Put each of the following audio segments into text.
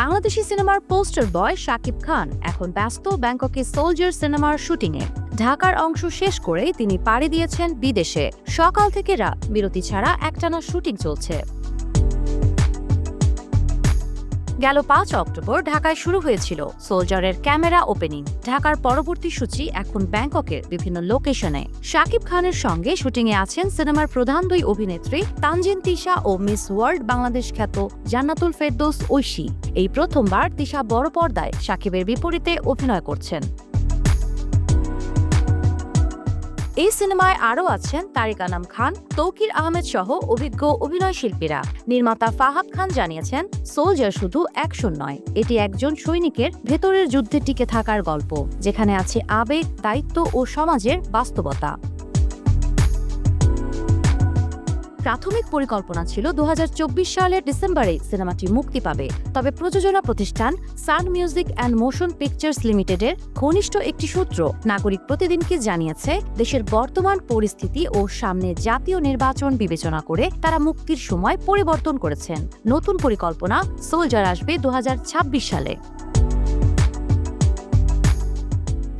বাংলাদেশি সিনেমার পোস্টার বয় শাকিব খান এখন ব্যস্ত ব্যাংককে সোলজার সিনেমার শুটিংয়ে। ঢাকার অংশ শেষ করে তিনি পাড়ি দিয়েছেন বিদেশে। সকাল থেকে রাত বিরতি ছাড়া একটানা শুটিং চলছে। গেল পাঁচ অক্টোবর ঢাকায় শুরু হয়েছিল সোলজারের ক্যামেরা ওপেনিং। ঢাকার পরবর্তী সূচি এখন ব্যাংককের বিভিন্ন লোকেশনে। শাকিব খানের সঙ্গে শুটিংয়ে আছেন সিনেমার প্রধান দুই অভিনেত্রী তানজিন তিশা ও মিস ওয়ার্ল্ড বাংলাদেশ খ্যাত জান্নাতুল ফেরদোস ঐশী। এই প্রথমবার তিশা বড় পর্দায় শাকিবের বিপরীতে অভিনয় করছেন। এই সিনেমায় আরও আছেন তারিক আনাম খান, তৌকির আহমেদ সহ অভিজ্ঞ অভিনয় শিল্পীরা। নির্মাতা ফাহাদ খান জানিয়েছেন, সোলজার শুধু অ্যাকশন নয়, এটি একজন সৈনিকের ভেতরের যুদ্ধে টিকে থাকার গল্প, যেখানে আছে আবেগ, দায়িত্ব ও সমাজের বাস্তবতা। প্রাথমিক পরিকল্পনা ছিল দুহাজার চব্বিশ সালের ডিসেম্বরে সিনেমাটি মুক্তি পাবে। তবে প্রযোজনা প্রতিষ্ঠান Sun Music and Motion Pictures লিমিটেডের ঘনিষ্ঠ একটি সূত্র নাগরিক প্রতিদিনকে জানিয়েছে, দেশের বর্তমান পরিস্থিতি ও সামনে জাতীয় নির্বাচন বিবেচনা করে তারা মুক্তির সময় পরিবর্তন করেছেন। নতুন পরিকল্পনা সোলজার আসবে দু হাজার ছাব্বিশ সালে।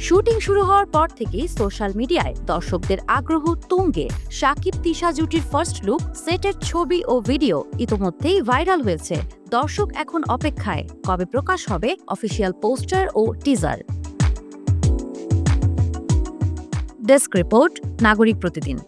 শুটিং শুরু হওয়ার পর থেকেই সোশ্যাল মিডিয়ায় দর্শকদের আগ্রহ তুঙ্গে। সাকিব তিশা জুটির ফার্স্ট লুক সেটের ছবি ও ভিডিও ইতোমধ্যেই ভাইরাল হয়েছে। দর্শক এখন অপেক্ষায়। কবে প্রকাশ হবে অফিসিয়াল পোস্টার ও teaser desk report Nagorik Protidin.